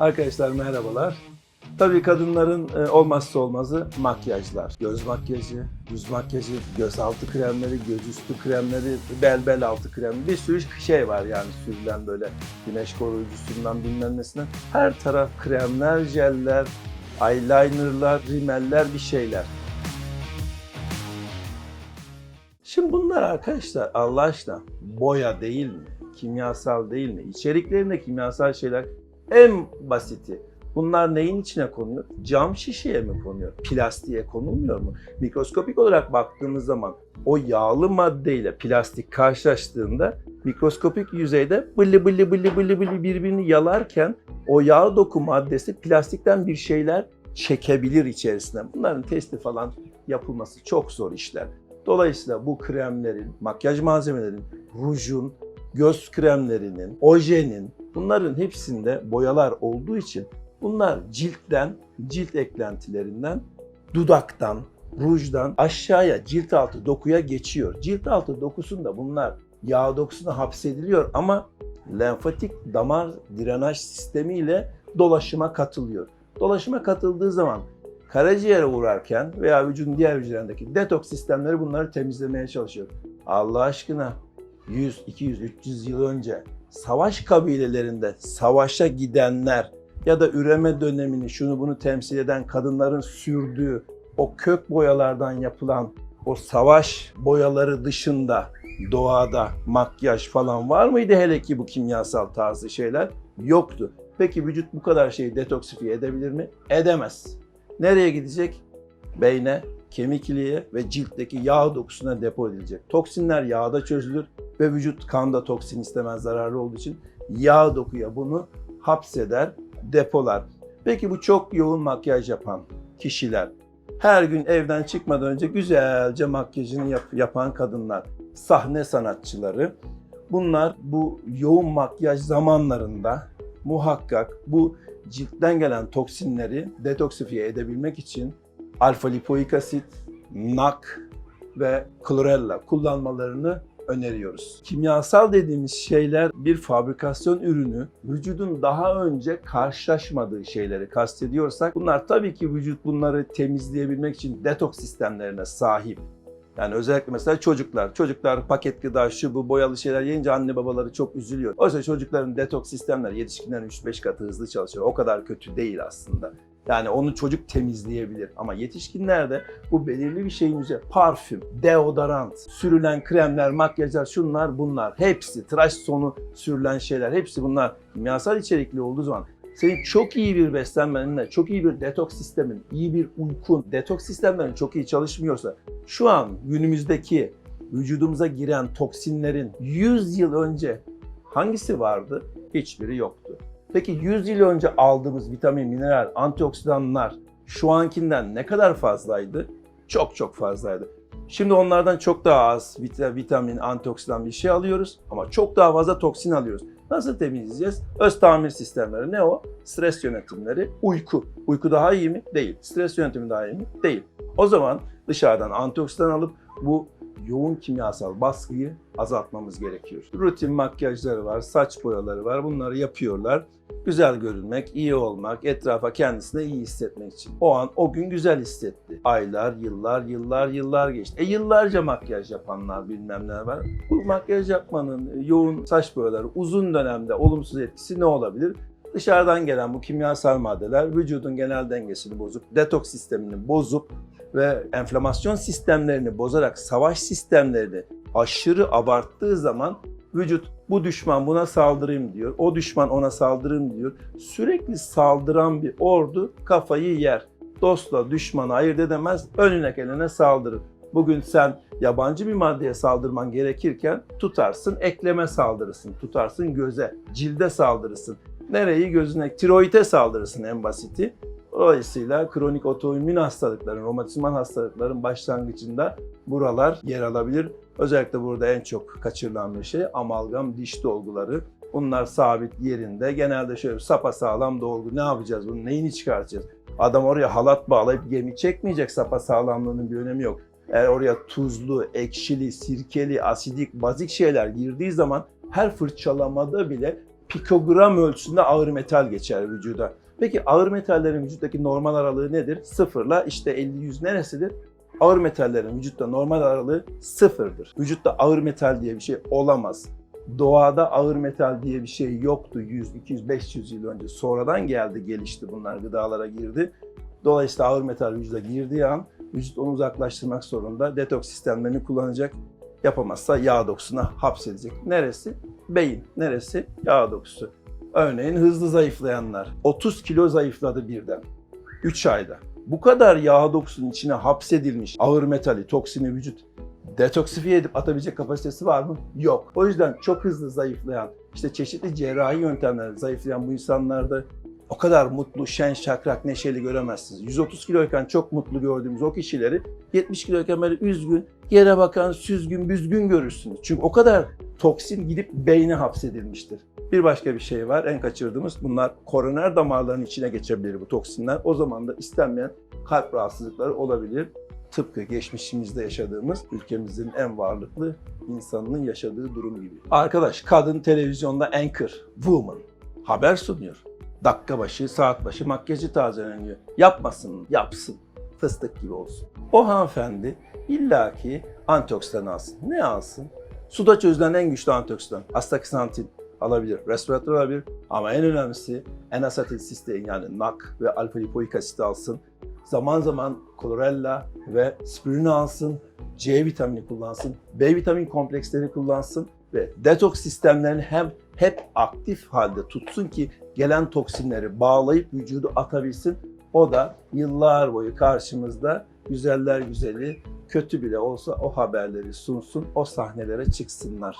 Arkadaşlar merhabalar. Tabii kadınların e, olmazsa olmazı makyajlar. Göz makyajı, yüz makyajı, gözaltı kremleri, gözüstü kremleri, bel bel altı krem bir sürü şey var yani sürülen böyle güneş koruyucusundan bilmem. Her taraf kremler, jeller, eyelinerlar, rimeller bir şeyler. Şimdi bunlar arkadaşlar Allah aşkına boya değil mi? Kimyasal değil mi? İçeriklerinde kimyasal şeyler en basiti. Bunlar neyin içine konuyor? Cam şişeye mi konuyor? Plastiğe konulmuyor mu? Mikroskopik olarak baktığımız zaman o yağlı maddeyle plastik karşılaştığında mikroskopik yüzeyde bıllı bıllı bıllı bıllı bıllı birbirini yalarken o yağ doku maddesi plastikten bir şeyler çekebilir içerisine. Bunların testi falan yapılması çok zor işler. Dolayısıyla bu kremlerin, makyaj malzemelerin, rujun, göz kremlerinin, ojenin bunların hepsinde boyalar olduğu için bunlar ciltten, cilt eklentilerinden, dudaktan, rujdan aşağıya cilt altı dokuya geçiyor. Cilt altı dokusunda bunlar yağ dokusuna hapsediliyor ama lenfatik damar drenaj sistemiyle dolaşıma katılıyor. Dolaşıma katıldığı zaman karaciğere uğrarken veya vücudun diğer hücrelerindeki detoks sistemleri bunları temizlemeye çalışıyor. Allah aşkına 100, 200, 300 yıl önce savaş kabilelerinde savaşa gidenler ya da üreme dönemini şunu bunu temsil eden kadınların sürdüğü o kök boyalardan yapılan o savaş boyaları dışında doğada makyaj falan var mıydı hele ki bu kimyasal tarzı şeyler? Yoktu. Peki vücut bu kadar şeyi detoksifiye edebilir mi? Edemez. Nereye gidecek? Beyne, kemik iliğe ve ciltteki yağ dokusuna depo edilecek. Toksinler yağda çözülür ve vücut kanda toksin istemez zararlı olduğu için yağ dokuya bunu hapseder, depolar. Peki bu çok yoğun makyaj yapan kişiler, her gün evden çıkmadan önce güzelce makyajını yap- yapan kadınlar, sahne sanatçıları, bunlar bu yoğun makyaj zamanlarında muhakkak bu ciltten gelen toksinleri detoksifiye edebilmek için alfa lipoik asit, NAK ve klorella kullanmalarını öneriyoruz. Kimyasal dediğimiz şeyler bir fabrikasyon ürünü vücudun daha önce karşılaşmadığı şeyleri kastediyorsak bunlar tabii ki vücut bunları temizleyebilmek için detoks sistemlerine sahip. Yani özellikle mesela çocuklar. Çocuklar paket gıda, şu bu boyalı şeyler yiyince anne babaları çok üzülüyor. Oysa çocukların detoks sistemleri yetişkinlerin 3-5 katı hızlı çalışıyor. O kadar kötü değil aslında. Yani onu çocuk temizleyebilir. Ama yetişkinlerde bu belirli bir şeyin üzerine parfüm, deodorant, sürülen kremler, makyajlar, şunlar bunlar. Hepsi tıraş sonu sürülen şeyler. Hepsi bunlar kimyasal içerikli olduğu zaman senin çok iyi bir beslenmenle, çok iyi bir detoks sistemin, iyi bir uykun, detoks sistemlerin çok iyi çalışmıyorsa şu an günümüzdeki vücudumuza giren toksinlerin 100 yıl önce hangisi vardı? Hiçbiri yoktu. Peki 100 yıl önce aldığımız vitamin, mineral, antioksidanlar şu ankinden ne kadar fazlaydı? Çok çok fazlaydı. Şimdi onlardan çok daha az vit- vitamin, antioksidan bir şey alıyoruz ama çok daha fazla toksin alıyoruz. Nasıl temizleyeceğiz? Öz tamir sistemleri ne o? Stres yönetimleri, uyku. Uyku daha iyi mi? Değil. Stres yönetimi daha iyi mi? Değil. O zaman dışarıdan antioksidan alıp bu yoğun kimyasal baskıyı azaltmamız gerekiyor. Rutin makyajları var, saç boyaları var. Bunları yapıyorlar. Güzel görünmek, iyi olmak, etrafa kendisine iyi hissetmek için. O an, o gün güzel hissetti. Aylar, yıllar, yıllar, yıllar geçti. E yıllarca makyaj yapanlar bilmem ne var. Bu makyaj yapmanın e, yoğun saç boyaları uzun dönemde olumsuz etkisi ne olabilir? Dışarıdan gelen bu kimyasal maddeler vücudun genel dengesini bozup, detoks sistemini bozup ve enflamasyon sistemlerini bozarak savaş sistemlerini aşırı abarttığı zaman vücut bu düşman buna saldırayım diyor, o düşman ona saldırayım diyor. Sürekli saldıran bir ordu kafayı yer. Dostla düşmanı ayırt edemez, önüne gelene saldırır. Bugün sen yabancı bir maddeye saldırman gerekirken tutarsın ekleme saldırırsın, tutarsın göze, cilde saldırırsın. Nereyi gözüne, tiroide saldırırsın en basiti. Dolayısıyla kronik otoimmün hastalıkların, romatizmal hastalıkların başlangıcında buralar yer alabilir. Özellikle burada en çok kaçırılan bir şey amalgam diş dolguları. Bunlar sabit yerinde. Genelde şöyle sapasağlam dolgu. Ne yapacağız bunu? Neyini çıkartacağız? Adam oraya halat bağlayıp gemi çekmeyecek sapasağlamlığının bir önemi yok. Eğer oraya tuzlu, ekşili, sirkeli, asidik, bazik şeyler girdiği zaman her fırçalamada bile pikogram ölçüsünde ağır metal geçer vücuda. Peki ağır metallerin vücuttaki normal aralığı nedir? Sıfırla işte 50-100 neresidir? Ağır metallerin vücutta normal aralığı sıfırdır. Vücutta ağır metal diye bir şey olamaz. Doğada ağır metal diye bir şey yoktu 100, 200, 500 yıl önce. Sonradan geldi, gelişti bunlar, gıdalara girdi. Dolayısıyla ağır metal vücuda girdiği an vücut onu uzaklaştırmak zorunda. Detoks sistemlerini kullanacak. Yapamazsa yağ dokusuna hapsedecek. Neresi? Beyin. Neresi? Yağ dokusu. Örneğin hızlı zayıflayanlar. 30 kilo zayıfladı birden. 3 ayda. Bu kadar yağ dokusunun içine hapsedilmiş ağır metali, toksini vücut detoksifiye edip atabilecek kapasitesi var mı? Yok. O yüzden çok hızlı zayıflayan, işte çeşitli cerrahi yöntemlerle zayıflayan bu insanlarda o kadar mutlu, şen, şakrak, neşeli göremezsiniz. 130 kiloyken çok mutlu gördüğümüz o kişileri 70 kiloyken böyle üzgün, yere bakan, süzgün, büzgün görürsünüz. Çünkü o kadar toksin gidip beyne hapsedilmiştir. Bir başka bir şey var en kaçırdığımız bunlar koroner damarların içine geçebilir bu toksinler. O zaman da istenmeyen kalp rahatsızlıkları olabilir. Tıpkı geçmişimizde yaşadığımız ülkemizin en varlıklı insanının yaşadığı durum gibi. Arkadaş kadın televizyonda anchor, woman haber sunuyor. Dakika başı, saat başı makyajı tazeleniyor. Yapmasın, yapsın. Fıstık gibi olsun. O hanımefendi illaki antioksidan alsın. Ne alsın? Suda çözülen en güçlü antioksidan. Astaxanthin alabilir, restoratör alabilir ama en önemlisi N-asetil sistein yani NAC ve alfa lipoik asit alsın. Zaman zaman klorella ve spirin alsın, C vitamini kullansın, B vitamin kompleksleri kullansın ve detoks sistemlerini hem hep aktif halde tutsun ki gelen toksinleri bağlayıp vücudu atabilsin. O da yıllar boyu karşımızda güzeller güzeli kötü bile olsa o haberleri sunsun, o sahnelere çıksınlar.